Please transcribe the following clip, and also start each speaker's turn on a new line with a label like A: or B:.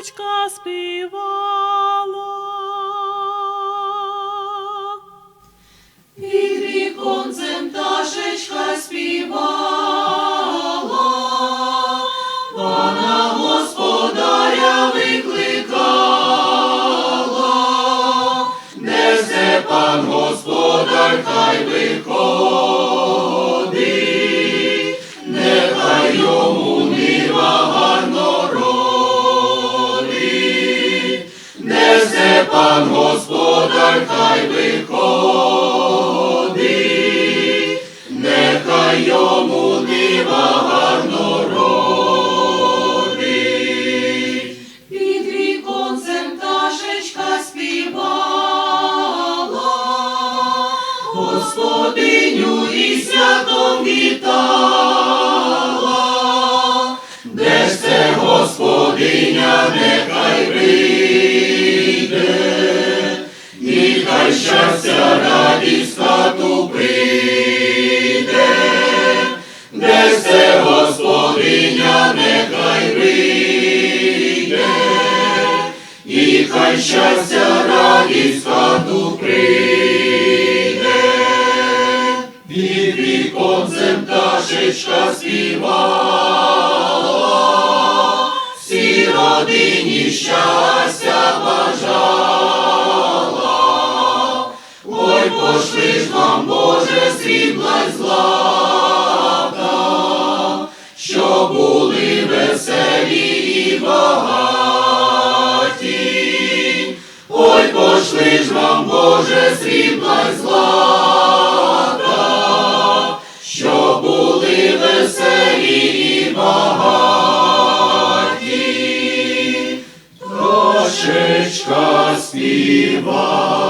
A: пташечка співала.
B: Під віконцем пташечка співала, пана господаря викликала, несе пан господар, хай виходить, пан господар, хай виходить, нехай йому нива гарно родить. Під віконцем пташечка співала, Господиню і святом вітала, щастя радість хату прийде, де це Господиня, нехай вийде, і хай щастя радість хату прийде. Під віконцем пташечка співала, всій родині щастя пошли ж вам, Боже, срібла й злата, що були веселі і багаті. Ой, пошли ж вам, Боже, срібла й злата, що були веселі і багаті. Трошечка співа.